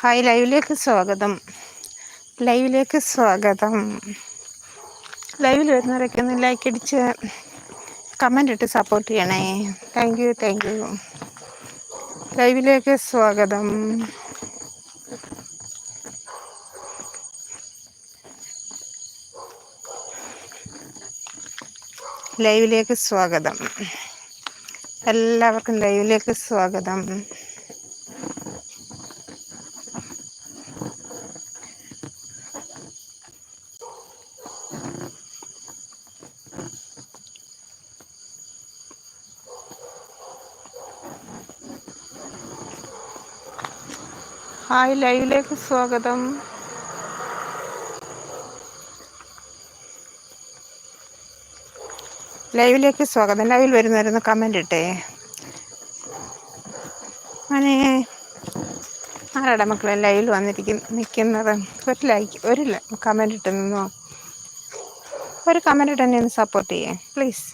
Hi ലൈവിലേക്ക് സ്വാഗതം. ലൈവിലേക്ക് സ്വാഗതം. ലൈവിൽ വരുന്നവരൊക്കെ ഒന്ന് ലൈക്ക് അടിച്ച് കമന്റ് ഇട്ട് സപ്പോർട്ട് ചെയ്യണേ. താങ്ക് യു താങ്ക് യു ലൈവിലേക്ക് സ്വാഗതം. ലൈവിലേക്ക് സ്വാഗതം. എല്ലാവർക്കും ലൈവിലേക്ക് സ്വാഗതം. ഹായ് ലൈവിലേക്ക് സ്വാഗതം. ലൈവിലേക്ക് സ്വാഗതം. ലൈവിൽ വരുന്നവരൊന്ന് കമന്റ് ഇട്ടേ. അങ്ങനെ ആരാടാ മക്കളെ ലൈവിൽ വന്നിരിക്കും നിൽക്കുന്നത് ഒരു ലൈക്ക് ഒരു കമന്റ് ഇട്ട് നിന്നോ? ഒരു കമന്റ് ഇട്ട് എന്നെ ഒന്ന് സപ്പോർട്ട് ചെയ്യേ. പ്ലീസ്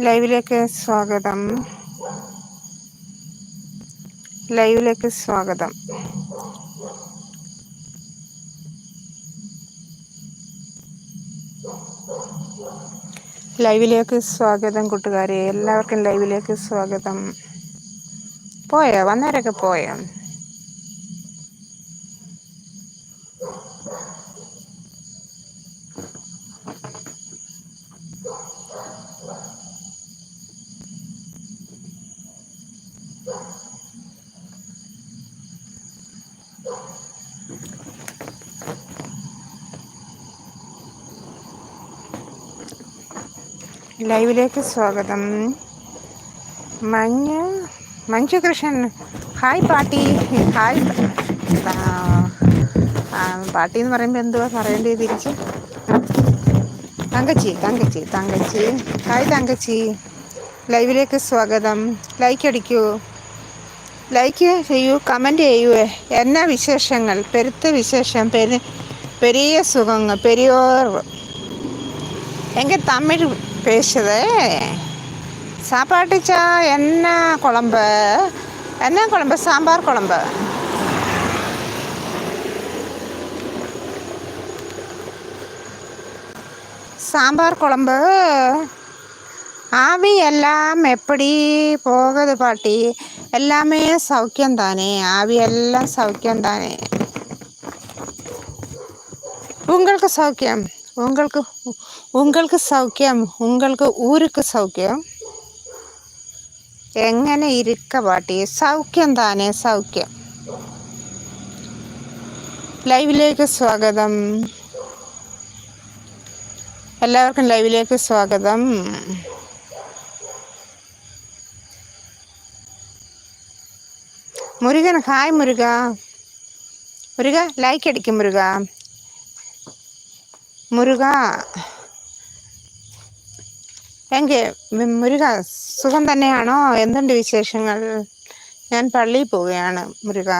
ലൈവിലേക്ക് സ്വാഗതം. ലൈവിലേക്ക് സ്വാഗതം. ലൈവിലേക്ക് സ്വാഗതം കൂട്ടുകാരെ. എല്ലാവർക്കും ലൈവിലേക്ക് സ്വാഗതം. പോയോ? വന്നവരൊക്കെ പോയോ? ലൈവിലേക്ക് സ്വാഗതം. മഞ്ഞ മഞ്ജു കൃഷ്ണൻ ഹായ് പാട്ടി. ഹായ്. പാട്ടി എന്ന് പറയുമ്പോൾ എന്തുവാ പറയേണ്ടത് തിരിച്ച്? തങ്കച്ചി തങ്കച്ചി തങ്കച്ചി. ഹായ് തങ്കച്ചി. ലൈവിലേക്ക് സ്വാഗതം. ലൈക്ക് അടിക്കൂ. ലൈക്ക് ചെയ്യൂ കമൻറ്റ് ചെയ്യൂ എന്നാ വിശേഷങ്ങൾ പെരുത്ത വിശേഷം പെരു പെരിയ സുഖങ്ങൾ പെരിയോർ എങ്കിൽ തമിഴ് பேசுது சாப்பாட்டுச்சா என்ன குழம்பு என்ன குழம்பு சாம்பார் குழம்பு சாம்பார் குழம்பு ஆவி எல்லாம் எப்படி போகுது பாட்டி എല്ലാമേ സൗഖ്യം താനെ. ആവിയെല്ലാം സൗഖ്യം താനെ. தானே സൗഖ്യം. சௌக்கியம் ഉങ്ങൾക്ക് സൗഖ്യം. നിങ്ങൾക്ക് ഊരുക്ക് സൗഖ്യം. എങ്ങനെ ഇരിക്ക പാട്ടി? സൗഖ്യം താനെ സൗഖ്യം. ലൈവിലേക്ക് സ്വാഗതം. എല്ലാവർക്കും ലൈവിലേക്ക് സ്വാഗതം. മുരുകൻ ഹായ് മുരുക. മുരുക ലൈക്ക് അടിക്കും മുരുക. മുരുക. എങ്കിൽ മുരുക സുഖം തന്നെയാണോ? എന്തുണ്ട് വിശേഷങ്ങൾ? ഞാൻ പള്ളിയിൽ പോവുകയാണ് മുരുക.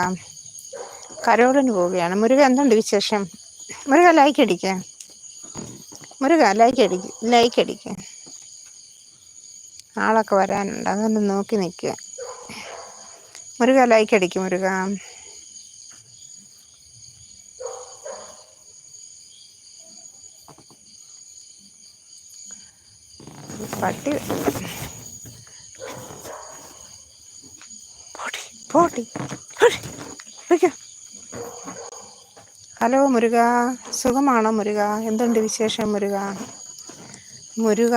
കരോളിന് പോവുകയാണ്. മുരുക എന്തുണ്ട് വിശേഷം? മുരുക ലൈക്ക് അടിക്കുക മുരുക ലൈക്ക് അടിക്കുക ലൈക്ക് അടിക്കുക ആളൊക്കെ വരാനുണ്ട്. അതൊന്ന് നോക്കി നിൽക്കുക മുരുക ലൈക്ക് അടിക്കും മുരുക പട്ടി പോട്ടി പോട്ടി ഹലോ മുരുക. സുഖമാണോ മുരുക? എന്തുണ്ട് വിശേഷം മുരുക? മുരുക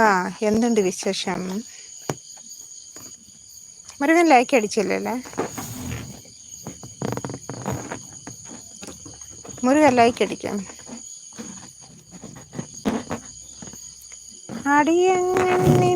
എന്തുണ്ട് വിശേഷം? മുരുകൻ ലൈക്ക് അടിച്ചില്ലല്ലേ? മുരുക ലൈക്ക് അടിക്കാം. അടിയങ്ങനെ